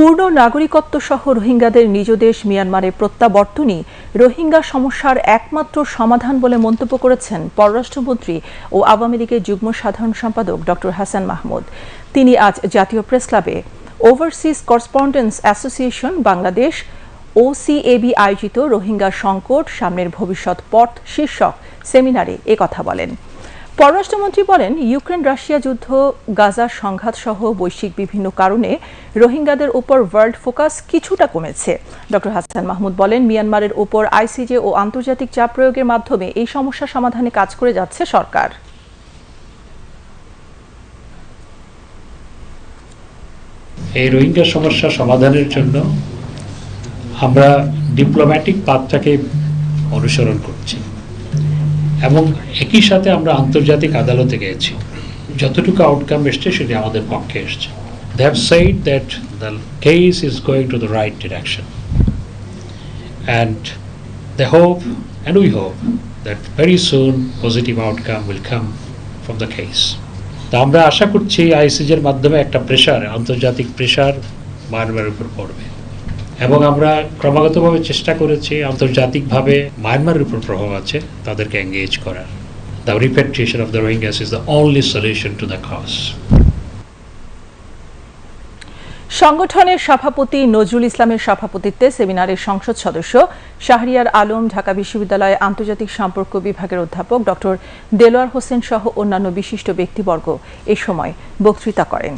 পূর্ণ নাগরিকত্ব সহ রোহিঙ্গাদের নিজ দেশ মিয়ানমারে প্রত্যাবর্তনই রোহিঙ্গা সমস্যার একমাত্র সমাধান বলে মন্তব্য করেছেন পররাষ্ট্রমন্ত্রী ও আওয়ামী লীগের যুগ্ম সাধারণ সম্পাদক ডক্টর হাসান মাহমুদ। তিনি আজ জাতীয় প্রেস ক্লাবে overseas correspondence association Bangladesh, O C A B আয়োজিত রোহিঙ্গা সংকট, সামনের ভবিষ্যৎ পথ শীর্ষক সেমিনারে একথা বলেন। পররাষ্ট্রমন্ত্রী বলেন, ইউক্রেন রাশিয়া যুদ্ধ গাজার সংঘাত সহ বৈশ্বিক বিভিন্ন কারণে রোহিঙ্গাদের উপর ওয়ার্ল্ড ফোকাস কিছুটা কমেছে। ডক্টর হাসান মাহমুদ বলেন, মিয়ানমারের উপর আইসিজে ও আন্তর্জাতিক চাপ প্রয়োগের মাধ্যমে এই সমস্যা সমাধানে কাজ করে যাচ্ছে সরকার। এই রোহিঙ্গা সমস্যা সমাধানের জন্য আমরা ডিপ্লোম্যাটিক পাথটাকে অনুসরণ করছি। এবং একই সাথে আমরা আন্তর্জাতিক আদালতে গেছি যতটুকু আউটকাম এসছে সেটি আমাদের পক্ষে এসছে। They have said that the case is going to the right direction and they hope and we hope that very soon positive outcome will come from the case তা আমরা আশা করছি আইসিজের মাধ্যমে একটা প্রেশার আন্তর্জাতিক প্রেশার বারবার উপর পড়বে। এবং আমরা ক্রমাগতভাবে চেষ্টা করেছি আন্তর্জাতিকভাবে মায়ানমারের উপর প্রভাব আছে, তাদেরকে এঙ্গেজ করার। The repatriation of the Rohingyas is the only solution to the cause সংগঠনের সভাপতি নজরুল ইসলামের সভাপতিত্বে সেমিনারের সংসদ সদস্য শাহরিয়ার আলম ঢাকা বিশ্ববিদ্যালয়ে আন্তর্জাতিক সম্পর্ক বিভাগের অধ্যাপক ডক্টর দেলোয়ার হোসেন সহ অন্যান্য বিশিষ্ট ব্যক্তিবর্গ এ সময় বক্তৃতা করেন।